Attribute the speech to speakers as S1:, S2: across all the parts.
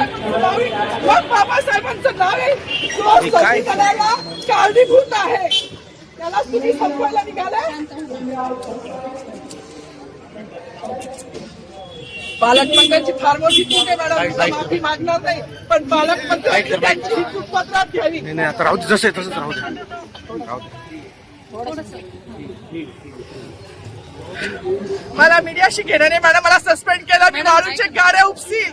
S1: मग बाबासाहेबांचं नाव आहे. कारणीभूत आहे. त्याला तुम्ही संपवायला निघालाय पालकमंत्र्यांची फार मोठी चूक आहे मॅडम. माफी मागणार नाही. पण पालकमंत्र्यांनी त्यांची ही चूक पत्रात घ्यावी.
S2: नाही नाही आता राहू दे जसं आहे तसंच राहू दे. राहू दे.
S1: मला मीडियाशी घेणं नाही मॅडम. मला सस्पेंड केलं मी मारूचे गाड्या उपसील.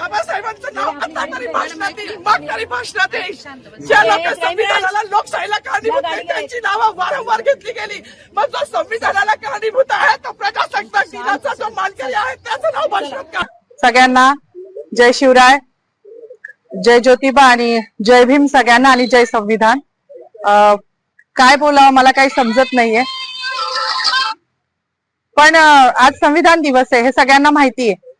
S1: ज्या लोक संविधानाला लोकशाहीला कारणीभूत त्यांची नावं वारंवार घेतली गेली. मग जो संविधानाला कारणीभूत आहे तो प्रजासत्ताक दिनाचा जो मानकरी आहे त्याचं नाव का
S3: सगळ्यांना जय शिवराय जय ज्योतिबा आणि जय भीम सगळ्यांना आणि जय संविधान. काय बोलावं मला काही समजत नाहीये. पण आज संविधान दिवस आहे हे सगळ्यांना माहिती आहे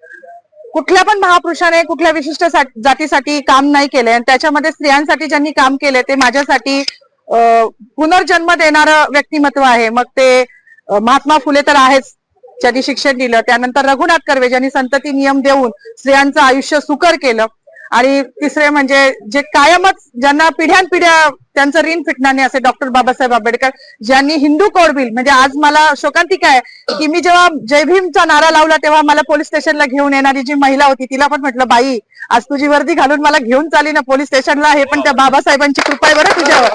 S3: कुठल्या पण महापुरुषाने कुठल्या विशिष्ट जातीसाठी काम नाही केले आणि त्याच्यामध्ये स्त्रियांसाठी ज्यांनी काम केले ते माझ्यासाठी पुनर्जन्म देणारं व्यक्तिमत्व आहे. मग ते महात्मा फुले तर आहेच ज्यांनी शिक्षण दिलं. त्यानंतर रघुनाथ कर्वे ज्यांनी संतती नियम देऊन स्त्रियांचं आयुष्य सुकर केलं. आणि तिसरे म्हणजे जे कायमच ज्यांना पिढ्यानपिढ्या त्यांचं ऋण फिटणाने असे डॉक्टर बाबासाहेब आंबेडकर ज्यांनी हिंदू कोड बिल म्हणजे आज मला शोकांतिका आहे की मी जेव्हा जय भीमचा नारा लावला तेव्हा मला पोलीस स्टेशनला घेऊन येणारी जी महिला होती तिला पण म्हटलं बाई आज तुझी वर्दी घालून मला घेऊन चाली ना पोलीस स्टेशनला हे पण त्या बाबासाहेबांची कृपा आहे बरं तुझ्यावर.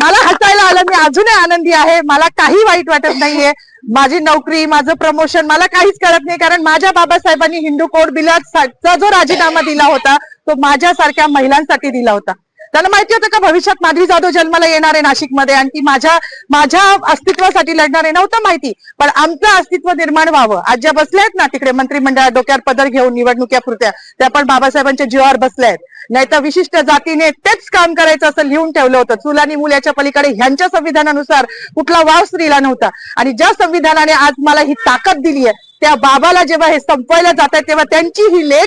S3: मला हसायला आलं मी अजूनही आनंदी आहे मला काही वाईट वाटत नाहीये माझी नोकरी माझं प्रमोशन मला काहीच कळत नाही कारण माझ्या बाबासाहेबांनी हिंदू कोड बिलाचा जो राजीनामा दिला होता तो माझ्यासारख्या महिलांसाठी दिला होता. त्यांना माहिती होतं का भविष्यात माधवी जाधव जन्माला येणार आहे नाशिकमध्ये आणि ती माझ्या माझ्या अस्तित्वासाठी लढणार आहे नव्हतं माहिती. पण आमचं अस्तित्व निर्माण व्हावं. आज ज्या बसल्या आहेत ना तिकडे मंत्रिमंडळात डोक्यावर पदर घेऊन निवडणुक्यापुरत्या त्या पण बाबासाहेबांच्या जीवावर बसल्या आहेत. नाही तर विशिष्ट जातीने तेच काम करायचं असं लिहून ठेवलं होतं. चूल आणि मूल याच्या पलीकडे ह्यांच्या संविधानानुसार कुठला वाव स्त्रीला नव्हता. आणि ज्या संविधानाने आज मला ही ताकद दिली आहे त्या बाबाला जेव्हा हे संपवायला जात आहे तेव्हा त्यांची ही लेख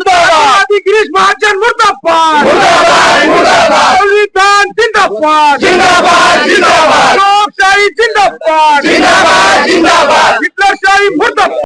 S2: मुर्दाबाद. गिरीश महाजन मुर्दाबाद. संविधान जिंदाबाद. जिंदाबाद जिंदाबाद. लोकशाही जिंदाबाद. जिंदाबाद जिंदाबाद. हिटलरशाही मुर्दाबाद.